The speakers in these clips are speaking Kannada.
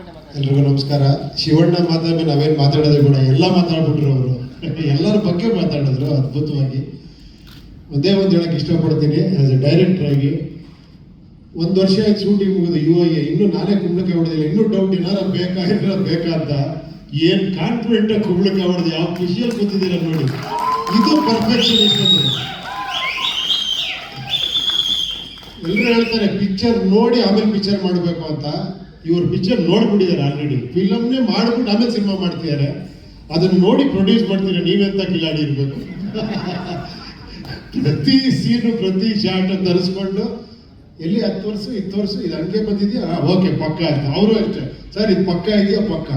ಎಲ್ರಿಗೂ ನಮಸ್ಕಾರ. ಶಿವಣ್ಣ ಮಾತಾಡಿ ನಾವೇನು ಮಾತಾಡೋದು ಕೂಡ ಎಲ್ಲ ಮಾತಾಡ್ಬಿಟ್ರು ಅವರು. ಎಲ್ಲರ ಬಗ್ಗೆ ಮಾತಾಡಿದ್ರು ಅದ್ಭುತವಾಗಿ. ಒಂದೇ ಒಂದು ಹೇಳಕ್ಕೆ ಇಷ್ಟಪಡ್ತೀನಿ. ಆಸ್ ಎ ಡೈರೆಕ್ಟರ್ ಆಗಿ ಒಂದು ವರ್ಷ ಆಯ್ತು ಶೂಟಿಂಗ್ ಮುಗಿದು ಯು ಐ ಇನ್ನೂ ನಾನೇ ಕುಂಬಳಕ್ಕೆ ಹೊಡೆದಿಲ್ಲ. ಇನ್ನೂ ಡೌಟ್ ಏನಾರ ಬೇಕಾ ಏನಾರ ಬೇಕಾ ಅಂತ ಏನು ಕಾನ್ಫಿಡೆಂಟ್ ಕುಂಬಳಕ್ಕೆ ಹೊಡೆದು ಯಾವ ಖುಷಿಯಲ್ಲಿ ಕೂತಿದ್ದೀರ ನೋಡಿ. ಇದು ಪರ್ಫೆಕ್ಷನ್ ಇಷ್ಟು ಎಲ್ಲರೂ ಹೇಳ್ತಾರೆ ಪಿಕ್ಚರ್ ನೋಡಿ ಆಮೇಲೆ ಪಿಕ್ಚರ್ ಮಾಡಬೇಕು ಅಂತ. ಇವ್ರು ಪಿಕ್ಚರ್ ನೋಡ್ಬಿಟ್ಟಿದ್ದಾರೆ ಆಲ್ರೆಡಿ ಫಿಲಮ್ನೇ ಮಾಡ್ಬಿಟ್ಟು ಆಮೇಲೆ ಸಿನಿಮಾ ಮಾಡ್ತಿದ್ದಾರೆ. ಅದನ್ನ ನೋಡಿ ಪ್ರೊಡ್ಯೂಸ್ ಮಾಡ್ತೀರಾ ನೀವೆಂತ ಕಿಲಾಡಿ ಇರಬೇಕು? ಪ್ರತಿ ಸೀನು ಪ್ರತಿ ಶಾಟ್ ತರಿಸ್ಕೊಂಡು, ಎಲ್ಲಿ ಹತ್ತು ವರ್ಷ, ಇತ್ತು ವರ್ಷ, ಇದು ಹಂಗೆ ಬಂದಿದೆಯಾ? ಓಕೆ ಪಕ್ಕ ಅಂತ. ಅವರು ಅಷ್ಟೇ. ಸರ್, ಇದು ಪಕ್ಕ ಇದೆಯಾ? ಪಕ್ಕ.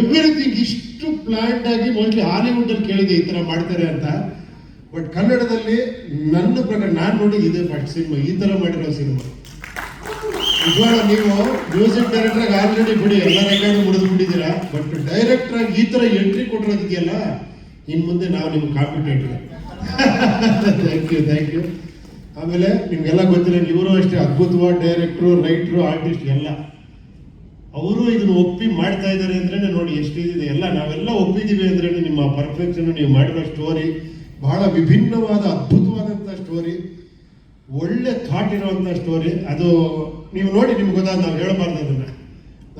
ಎವ್ರಿಥಿಂಗ್ ಇಷ್ಟು ಪ್ಲಾಂಟ್ ಆಗಿ ಮೋಸ್ಟ್ಲಿ ಹಾಲಿವುಡ್ ಅಲ್ಲಿ ಕೇಳಿದೆ ಈ ತರ ಮಾಡ್ತಾರೆ ಅಂತ. ಬಟ್ ಕನ್ನಡದಲ್ಲಿ ನನ್ನ ಪ್ರಕಾರ, ನಾನು ನೋಡಿ ಇದೆ ಫಸ್ಟ್ ಸಿನಿಮಾ ಈ ತರ ಮಾಡಿರೋ ಸಿನಿಮಾ ನಿಜವಾದ ನೀವು ಮ್ಯೂಸಿಕ್ ಡೈರೆಕ್ಟರ್ ಆಲ್ರೆಡಿ ಬಿಡಿ ಎಲ್ಲ ರೆಕಾರ್ಡ್ ಮುಡಿದು ಬಿಟ್ಟಿದ್ದೀರಾ? ಬಟ್ ಡೈರೆಕ್ಟರ್ ಆಗಿ ಈ ತರ ಎಂಟ್ರಿ ಕೊಟ್ಟಿರೋದಿದೆಯಲ್ಲ ಇನ್ ಮುಂದೆ ನಾವು ನಿಮ್ಗೆ competitor thank you thank you ಆಮೇಲೆ ನಿಮ್ಗೆಲ್ಲ ಗೊತ್ತಿಲ್ಲ ಇವರು ಅಷ್ಟೇ ಅದ್ಭುತವಾದ ಡೈರೆಕ್ಟ್ರು ರೈಟ್ರು ಆರ್ಟಿಸ್ಟ್ ಎಲ್ಲ. ಅವರು ಇದನ್ನ ಒಪ್ಪಿ ಮಾಡ್ತಾ ಇದ್ದಾರೆ ಅಂದ್ರೆ ನೋಡಿ ಇದಿದೆ. ಎಲ್ಲ ನಾವೆಲ್ಲ ಒಪ್ಪಿದೀವಿ ಅಂದ್ರೆ ನಿಮ್ಮ ಪರ್ಫೆಕ್ಷನ್ ನೀವು ಮಾಡಿರೋ ಸ್ಟೋರಿ ಬಹಳ ವಿಭಿನ್ನವಾದ ಅದ್ಭುತವಾದಂಥ ಸ್ಟೋರಿ ಒಳ್ಳೆ ಥಾಟ್ ಇರುವಂಥ ಸ್ಟೋರಿ ಅದು ನೀವು ನೋಡಿ ನಿಮ್ಗೆ ಗೊತ್ತಾಗ ನಾವು ಹೇಳಬಾರ್ದು ಅದನ್ನ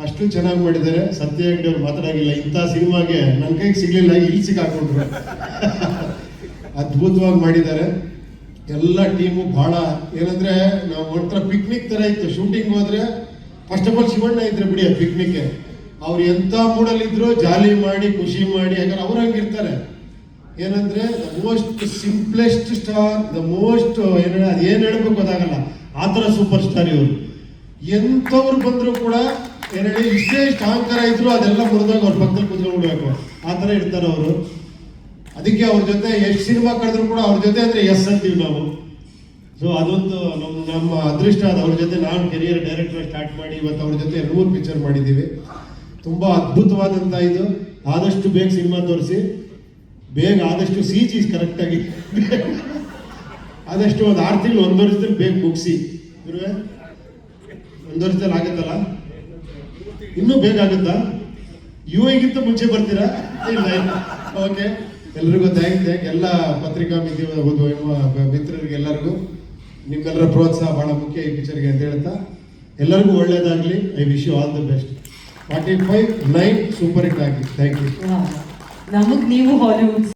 ಅಷ್ಟು ಚೆನ್ನಾಗಿ ಮಾಡಿದ್ದಾರೆ. ಸತ್ಯ ಹೆಗ್ಡೆ ಅವ್ರು ಮಾತಾಡಾಗಿಲ್ಲ. ಇಂಥ ಸಿನಿಮಾಗೆ ನನ್ನ ಕೈಗೆ ಸಿಗ್ಲಿಲ್ಲ, ಇಲ್ಲಿ ಸಿಕ್ಕಾಕೊಂಡ್ರು. ಅದ್ಭುತವಾಗಿ ಮಾಡಿದ್ದಾರೆ. ಎಲ್ಲ ಟೀಮು ಬಹಳ ಏನಂದ್ರೆ ನಾವು ಒಂಥರ ಪಿಕ್ನಿಕ್ ತರ ಇತ್ತು. ಶೂಟಿಂಗ್ ಹೋದ್ರೆ ಫಸ್ಟ್ ಆಫ್ ಆಲ್ ಶಿವಣ್ಣ ಇದ್ರೆ ಬಿಡಿ ಪಿಕ್ನಿಕ್ ಅವ್ರು ಎಂತ ಮೂಡಲ್ಲಿ ಇದ್ರು, ಜಾಲಿ ಮಾಡಿ, ಖುಷಿ ಮಾಡಿ, ಯಾಕಂದ್ರೆ ಅವ್ರು ಹಂಗಿರ್ತಾರೆ ಏನಂದ್ರೆ the most simplest star the most ಏನ ಅದೇನ್ ಹೇಳ್ಬೇಕು ಗೊತ್ತಾಗಲ್ಲ ಆ ಥರ ಸೂಪರ್ ಸ್ಟಾರ್ ಇವರು. ಎಂಥವ್ರು ಬಂದರೂ ಕೂಡ ಏನೇಳಿ ಇಷ್ಟು ಅಹಂಕಾರ ಇದ್ರು ಅದೆಲ್ಲ ಮುರಿದಾಗ ಅವ್ರ ಪಕ್ಕದಲ್ಲಿ ಕುತ್ಕೊಂಡ್ಬಿಡ್ಬೇಕು ಆ ಥರ ಇರ್ತಾರೆ ಅವರು. ಅದಕ್ಕೆ ಅವ್ರ ಜೊತೆ ಎಷ್ಟು ಸಿನಿಮಾ ಕಳೆದ್ರು ಕೂಡ ಅವ್ರ ಜೊತೆ ಅಂದ್ರೆ ಎಸ್ ಅಂತೀವಿ ನಾವು. ಸೊ ಅದೊಂದು ನಮ್ಮ ನಮ್ಮ ಅದೃಷ್ಟ ಅದು ಅವ್ರ ಜೊತೆ ನಾನು ಕೆರಿಯರ್ ಡೈರೆಕ್ಟರ್ ಸ್ಟಾರ್ಟ್ ಮಾಡಿ, ಇವತ್ತು ಅವ್ರ ಜೊತೆ ಮೂರು ಪಿಕ್ಚರ್ ಮಾಡಿದ್ದೀವಿ. ತುಂಬ ಅದ್ಭುತವಾದಂಥ ಇದು. ಆದಷ್ಟು ಬೇಗ ಸಿನಿಮಾ ತೋರಿಸಿ. ಬೇಗ ಆದಷ್ಟು ಸಿ ಜಿ ಕರೆಕ್ಟಾಗಿ ಆದಷ್ಟು ಒಂದು ಆರು ತಿಂಗಳು ಒಂದು ವರ್ಷದಲ್ಲಿ ಬೇಗ ಮುಗಿಸಿ. ಒಂದು ವರ್ಷದಲ್ಲಿ ಆಗುತ್ತಲ್ಲ? ಇನ್ನೂ ಬೇಗ ಆಗುತ್ತಾ? ಯು ಐಗಿಂತ ಮುಂಚೆ ಬರ್ತೀರಾ? ಇಲ್ಲ ಓಕೆ ಎಲ್ರಿಗೂ ಥ್ಯಾಂಕ್ ಥ್ಯಾಂಕ್ ಎಲ್ಲ ಪತ್ರಿಕಾ ಮಿತ್ರ ಮಿತ್ರರಿಗೆ ಎಲ್ಲರಿಗೂ ನಿಮ್ಮೆಲ್ಲರ ಪ್ರೋತ್ಸಾಹ ಬಹಳ ಮುಖ್ಯ ಈ ಪಿಕ್ಚರ್ಗೆ ಅಂತ ಹೇಳ್ತಾ. ಎಲ್ಲರಿಗೂ ಒಳ್ಳೇದಾಗಲಿ. I wish you all the best forty five nine super hit ಆಗಲಿ ಥ್ಯಾಂಕ್ ಯು ನಮಗ್ ನೀವು ಹಾಲಿವುಡ್